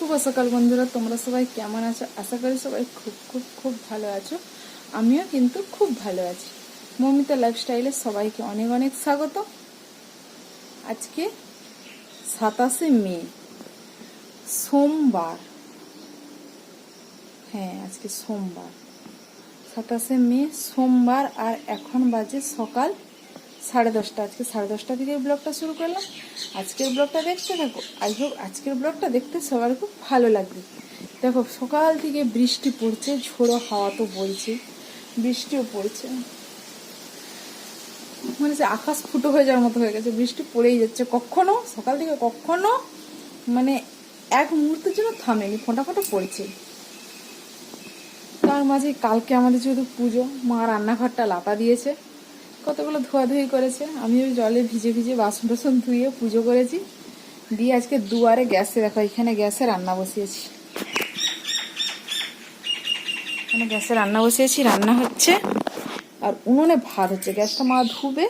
শুভ সকাল বন্ধুরা, তোমরা সবাই কেমন আছো? আশা করি সবাই খুব খুব খুব ভালো আছো। আমিও কিন্তু খুব ভালো আছি। মমিতা লাইফস্টাইলে সবাইকে অনেক অনেক স্বাগত। আজকে সাতাশে মে, সোমবার। হ্যাঁ আজকে সোমবার। সাতাশে মে, সোমবার, আর এখন বাজে সকাল সাড়ে দশটা। আজকে সাড়ে দশটা থেকে ব্লগটা শুরু করলাম। আজকের ব্লগটা দেখতে থাকো। আই হোপ আজকের ব্লগটা দেখতে সবার খুব ভালো লাগবে। দেখো, সকাল থেকে বৃষ্টি পড়ছে, ঝোড়ো হাওয়া তো বইছে বৃষ্টিও পড়ছে। মানে সে আকাশ ফুটো হয়ে যাওয়ার মতো হয়ে গেছে। বৃষ্টি পড়েই যাচ্ছে। কখনো, সকাল থেকে কখনো মানে এক মুহূর্তের জন্য থামেনি ফোঁটা ফোঁটা পড়ছে। তার মাঝে কালকে আমাদের যেহেতু পুজো, মা রান্নাঘরটা লাপা দিয়েছে। কতগুলো ধোয়াধুয়ি করেছে আমি ওই জলে ভিজে ভিজে বাসন টাসন ধুয়ে পুজো করেছি। দিয়ে আজকে দুয়ারে গ্যাসে, দেখো এখানে গ্যাসে রান্না বসিয়েছি। এখানে গ্যাসে রান্না বসিয়েছি, রান্না হচ্ছে। আর উনুনে ভাত হচ্ছে, গ্যাসটা মা ধুবে।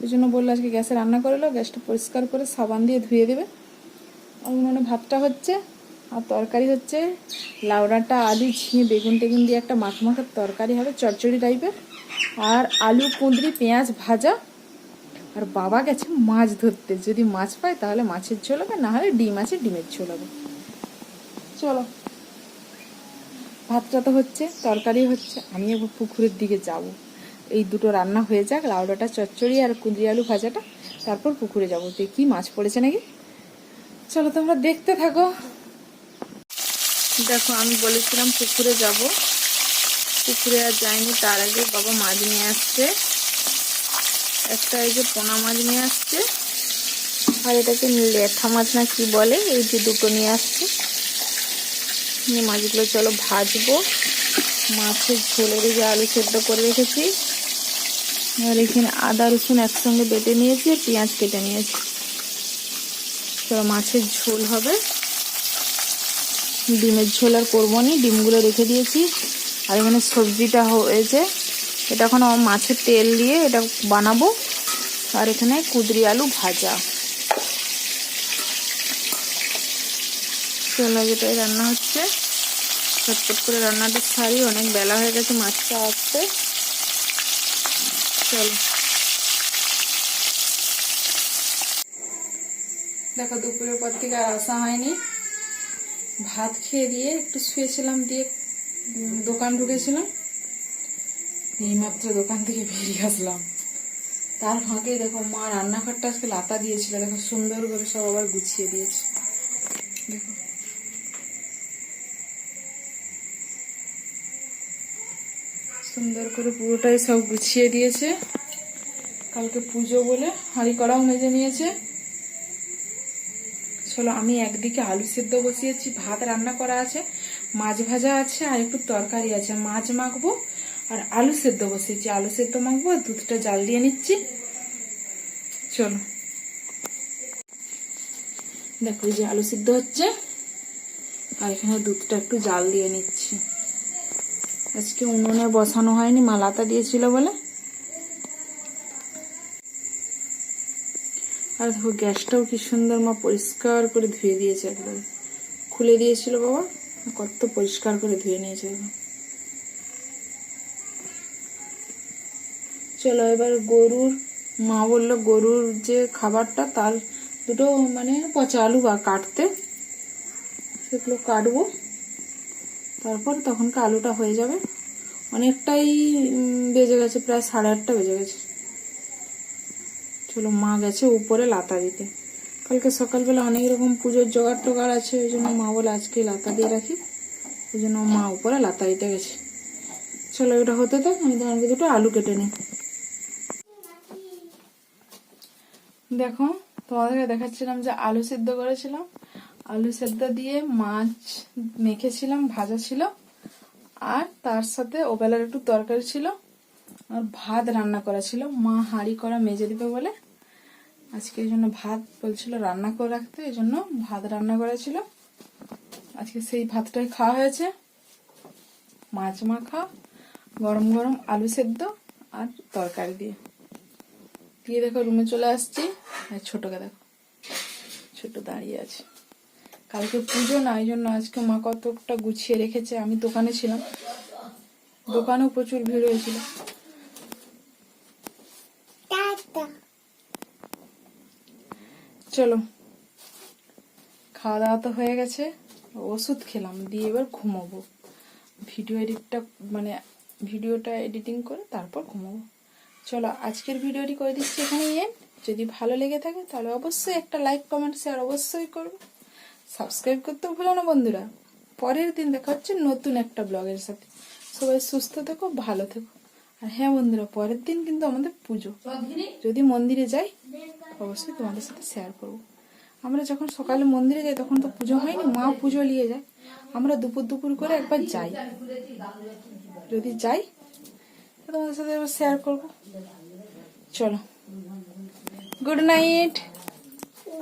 ওই জন্য বলল আজকে গ্যাসে রান্না করল গ্যাসটা পরিষ্কার করে সাবান দিয়ে ধুয়ে দেবে। আর উনুনে ভাতটা হচ্ছে, আর তরকারি হচ্ছে লাউডাটা, আলু, ঝিঙে, বেগুন টেগুন দিয়ে একটা মাখ মাখার তরকারি হবে চচ্চড়ি টাইপের আর আলু, কুঁদরি, পেঁয়াজ ভাজা। আর বাবা গেছে মাছ ধরতে। যদি মাছ পায় তাহলে মাছের ঝোল হবে, না হলে ডিম আছে, ডিমের ঝোল হবে। চলো। ভাতটা তো হচ্ছে, তরকারি হচ্ছে আমি এবার পুকুরের দিকে যাব। এই দুটো রান্না হয়ে যাক, লাউডাটা, চচ্চড়ি আর কুঁদরি আলু ভাজাটা। তারপর পুকুরে যাব। দেখি মাছ পড়েছে নাকি? চলো তোমরা দেখতে থাকো। দেখো, আমি বলেছিলাম পুকুরে যাব। পুকুরে আর যাইনি তার আগে বাবা মাছ নিয়ে আসছে। একটা এই যে পোনা মাছ নিয়ে আসছে। আর এটাকে লেঠা মাছ না কি বলে, এই যে দুটো নিয়ে আসছে। নিয়ে মাছগুলো চলো ভাজবো। মাছের ঝোলের যে আলু সেদ্ধ করে রেখেছি। আর এখানে আদা, রসুন একসঙ্গে বেটে নিয়েছি আর পেঁয়াজ কেটে নিয়েছি। চলো মাছের ঝোল হবে। ডিমের ঝোল আর করব নি, ডিমগুলো রেখে দিয়েছি। আর এখানে সবজিটা হয়েছে। এটা এখন মাছের তেল দিয়ে এটা বানাবো। আর এখানে কুদরি আলু ভাজা। যেটাই রান্না হচ্ছে। ছটপট করে রান্নাটা সারি অনেক বেলা হয়ে গেছে, মাছটা আসতে চলো। দেখো, দুপুরের পর থেকে আর আসা হয়নি। ভাত খেয়ে দিয়ে একটু শুয়েছিলাম দিয়ে দোকান ঢুকেছিলাম। এইমাত্র দোকান থেকে বেরিয়ে আসলাম। তার ফাঁকে দেখো মা রান্নাঘরটা আজকে লাতা দিয়েছিল। দেখো সুন্দর করে সব আবার গুছিয়ে দিয়েছে। দেখো। সুন্দর করে পুরোটাই সব গুছিয়ে দিয়েছে। কালকে পুজো বলে হাঁড়ি কড়াও মেজে নিয়েছে। চলো আমি একদিকে আলু সেদ্ধ বসিয়েছি, ভাত রান্না করা আছে। মাছ ভাজা আছে আর একটু তরকারি আছে। মাছ মাখবো আর আলু সেদ্ধ বসিয়েছি। আলু সেদ্ধ মাখবো আর দুধটা জাল দিয়ে নিচ্ছি। চলো। দেখো যে আলু সিদ্ধ হচ্ছে আর এখানে দুধটা একটু জাল দিয়ে নিচ্ছি। আজকে উনুনে বসানো হয়নি, মালাতা দিয়েছিল বলে। আর দেখো, গ্যাসটাও কি সুন্দর মা পরিষ্কার করে ধুয়ে দিয়েছে একবার খুলে দিয়েছিল বাবা। কত পরিষ্কার করে ধুয়ে নিয়েছে। চলো এবার গরুর, মা বলল গরুর যে খাবারটা তার দুটো মানে পচা আলু বা কাটতে, সেগুলো কাটবো। তারপর তখনকার আলুটা হয়ে যাবে। অনেকটাই বেজে গেছে, প্রায় সাড়ে আটটা বেজে গেছে। চলো মা গেছে উপরে লাতা দিতে। কালকে সকালবেলা অনেক রকম পুজোর জোগাড় টোগাড় আছে, ওই জন্য মা বলে আজকে লাতা দিয়ে রাখি। ওই জন্য মা উপরে লাতা দিতে গেছে। চলো ওটা হতে থাক, আমি তোমাকে দুটো আলু কেটে নিই। দেখো, তোমাদেরকে দেখাচ্ছিলাম যে আলু সিদ্ধ করেছিলাম। আলু সেদ্ধ দিয়ে মাছ মেখেছিলাম, ভাজা ছিল। আর তার সাথে ওবেলার একটু তরকারি ছিল। আর ভাত রান্না করা ছিল। মা হাঁড়ি করা মেজে দিবে বলে আজকে এই জন্য ভাত বলছিল রান্না করে রাখতে, এই জন্য ভাত রান্না করেছিল। আজকে সেই ভাতটাই খাওয়া হয়েছে। মাছ মাখা, গরম গরম আলু সেদ্ধ আর তরকারি দিয়ে। দিয়ে দেখো রুমে চলে আসছি। আর ছোটকে দেখো, ছোট দাঁড়িয়ে আছে। কালকে পুজো না, এই জন্য আজকে মা কতটা গুছিয়ে রেখেছে, আমি দোকানে ছিলাম। দোকানেও প্রচুর ভিড় হয়েছিল। চলো। খাওয়া দাওয়া তো হয়ে গেছে ওষুধ খেলাম দিয়ে এবার ঘুমাবো। ভিডিও এডিটটা মানে ভিডিওটা এডিটিং করে তারপর ঘুমাবো। চলো আজকের ভিডিওটি করে দিচ্ছি এখানে এন্ড যদি ভালো লেগে থাকে তাহলে অবশ্যই একটা লাইক কমেন্ট শেয়ার অবশ্যই করবে। সাবস্ক্রাইব করতে ভুলো না বন্ধুরা। পরের দিন দেখা হচ্ছে নতুন একটা ব্লগের সাথে। সবাই সুস্থ থেকো ভালো থেকো। আর হ্যাঁ বন্ধুরা পরের দিন কিন্তু আমাদের পুজো। যদি মন্দিরে যাই অবশ্যই তোমাদের সাথে শেয়ার করব। আমরা যখন সকালে মন্দিরে যাই তখন তো পুজো হয়নি মা পুজো নিয়ে যায়। আমরা দুপুর দুপুর করে একবার যাই। যদি যাই তোমাদের সাথে এবার শেয়ার করব। চলো। Good night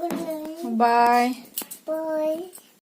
good night bye bye